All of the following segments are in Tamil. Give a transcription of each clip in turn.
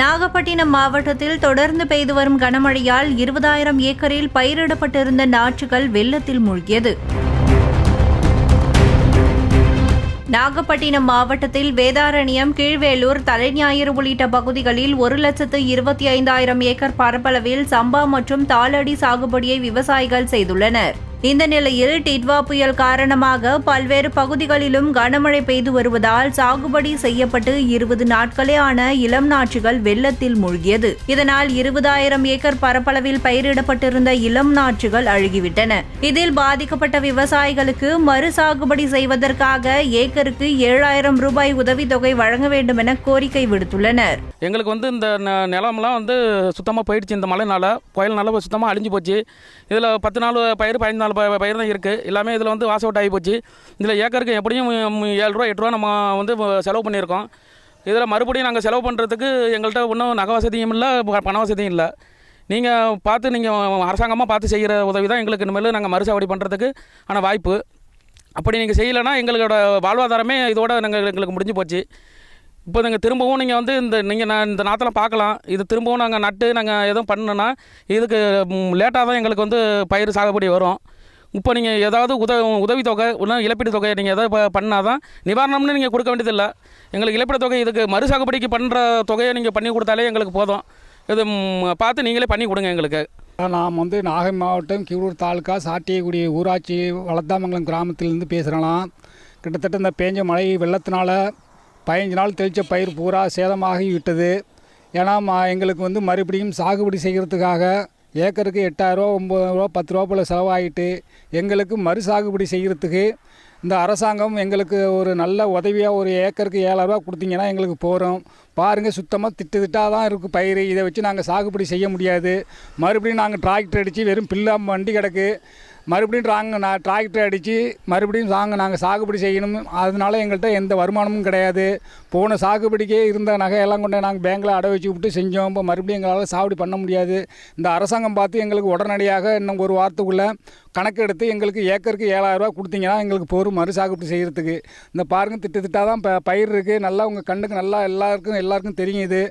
நாகப்பட்டினம் மாவட்டத்தில் தொடர்ந்து பெய்து வரும் கனமழையால் இருபதாயிரம் ஏக்கரில் பயிரிடப்பட்டிருந்த நாற்றுகள் வெள்ளத்தில் மூழ்கியது. நாகப்பட்டினம் மாவட்டத்தில் வேதாரண்யம் கீழ்வேலூர் தலைஞாயிறு உள்ளிட்ட பகுதிகளில் ஒரு லட்சத்து இருபத்தி ஐந்தாயிரம் ஏக்கர் பரப்பளவில் சம்பா மற்றும் தாளடி சாகுபடியை விவசாயிகள் செய்துள்ளனர். இந்த நிலையில் டிட்வா புயல் காரணமாக பல்வேறு பகுதிகளிலும் கனமழை பெய்து வருவதால் சாகுபடி செய்யப்பட்டு இருபது நாட்களே ஆன இளம் நாற்றுகள் வெள்ளத்தில் மூழ்கியது. இதனால் இருபதாயிரம் ஏக்கர் பரப்பளவில் பயிரிடப்பட்டிருந்த இளம் நாற்றுகள் அழுகிவிட்டன. இதில் பாதிக்கப்பட்ட விவசாயிகளுக்கு மறு சாகுபடி செய்வதற்காக ஏக்கருக்கு ஏழாயிரம் ரூபாய் உதவித்தொகை வழங்க வேண்டும் என கோரிக்கை விடுத்துள்ளனர். எங்களுக்கு வந்து இந்த ந- நிலம்லாம் வந்து சுத்தமாக போயிடுச்சு இந்த மழைனால. புயல்னால சுத்தமாக அழிஞ்சு போச்சு. இதில் பத்து நாள் பயிர் பதினஞ்சு நாலு ப- பயிர் தான் இருக்குது எல்லாமே இதில் வந்து வாஷ் அவுட் ஆகி போச்சு. இதில் ஏக்கருக்கு எப்படியும் ஏழு ரூபா எட்டு ரூபா நம்ம வந்து செலவு பண்ணியிருக்கோம். இதில் மறுபடியும் நாங்கள் செலவு பண்ணுறதுக்கு எங்கள்கிட்ட ஒன்றும் நகை வசதியும் இல்லை பண வசதியும் இல்லை. நீங்கள் பார்த்து நீங்கள் அரசாங்கமாக பார்த்து செய்கிற உதவி தான் எங்களுக்கு இனிமேல் நாங்கள் மறுசாவடி பண்ணுறதுக்கு ஆனால் வாய்ப்பு. அப்படி நீங்கள் செய்யலைன்னா எங்களோட வாழ்வாதாரமே இதோட நாங்கள் எங்களுக்கு முடிஞ்சு போச்சு. இப்போ நீங்கள் திரும்பவும் நீங்கள் வந்து இந்த நீங்கள் நான் இந்த நாற்றுலாம் பார்க்கலாம். இது திரும்பவும் நாங்கள் நட்டு நாங்கள் எதுவும் பண்ணோன்னா இதுக்கு லேட்டாக தான் எங்களுக்கு வந்து பயிர் சாகுபடி வரும். இப்போ நீங்கள் ஏதாவது உத உதவித்தொகை இல்லை இழப்பீட்டு தொகை நீங்கள் எதாவது பண்ணால் தான் நிவாரணம்னு நீங்கள் கொடுக்க வேண்டியதில்லை. எங்களுக்கு இழப்பீடு தொகை இதுக்கு மறுசாகுபடிக்கு பண்ணுற தொகையை நீங்கள் பண்ணி கொடுத்தாலே எங்களுக்கு போதும். இது பார்த்து நீங்களே பண்ணி கொடுங்க எங்களுக்கு. நாம் வந்து நாகை மாவட்டம் கீழூர் தாலுக்கா சாட்டியக்குடி ஊராட்சி வளத்தாமங்கலம் கிராமத்திலேருந்து பேசுகிறலாம் கிட்டத்தட்ட இந்த பேஞ்ச மழை வெள்ளத்தினால பதினஞ்சு நாள் தெளித்த பயிர் பூரா சேதமாகி விட்டது ஏன்னா எங்களுக்கு வந்து மறுபடியும் சாகுபடி செய்கிறதுக்காக ஏக்கருக்கு எட்டாயிரரூவா ஒம்பது ரூபா பத்து ரூபா போல் செலவாகிட்டு எங்களுக்கு மறு சாகுபடி செய்கிறதுக்கு இந்த அரசாங்கம் எங்களுக்கு ஒரு நல்ல உதவியாக ஒரு ஏக்கருக்கு ஏழாயிரரூவா கொடுத்தீங்கன்னா எங்களுக்கு போகிறோம் பாருங்கள் சுத்தமாக திட்டு திட்டாக தான் இருக்குது பயிர் இதை வச்சு நாங்கள் சாகுபடி செய்ய முடியாது. மறுபடியும் நாங்கள் டிராக்டர் அடித்து வெறும் பில்லாம வண்டி கிடக்கு. மறுபடியும் நாங்கள் நான் டிராக்டர் அடித்து மறுபடியும் நாங்கள் நாங்கள் சாகுபடி செய்யணும். அதனால எங்கள்கிட்ட எந்த வருமானமும் கிடையாது. போன சாகுபடிக்கே இருந்த நகையெல்லாம் கொண்டு நாங்கள் பேங்க்கில் அடை வச்சு விட்டு செஞ்சோம். இப்போ மறுபடியும் எங்களால் சாகுபடி பண்ண முடியாது. இந்த அரசாங்கம் பார்த்து எங்களுக்கு உடனடியாக இன்னும் ஒரு வாரத்துக்குள்ளே கணக்கு எடுத்து எங்களுக்கு ஏக்கருக்கு ஏழாயிரரூவா கொடுத்தீங்கன்னா எங்களுக்கு போரும் மறு சாகுபடி செய்கிறதுக்கு இந்த பாருங்க திட்டு திட்டாக தான் இப்போ பயிர் இருக்குது நல்லா உங்கள் கண்ணுக்கு நல்லா எல்லாருக்கும் எல்லாருக்கும் தெரியுது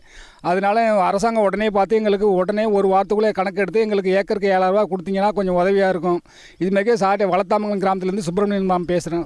அதனால அரசாங்கம் உடனே பார்த்து எங்களுக்கு உடனே ஒரு வாரத்துக்குள்ளே கணக்கு எடுத்து எங்களுக்கு ஏக்கருக்கு ஏழாயிரரூவா கொடுத்தீங்கன்னா கொஞ்சம் உதவியாக இருக்கும். இது சாட்டை வளத்தாமங்கலம் கிராமத்துலேருந்து சுப்பிரமணியன் மாம் பேசுகிறேன்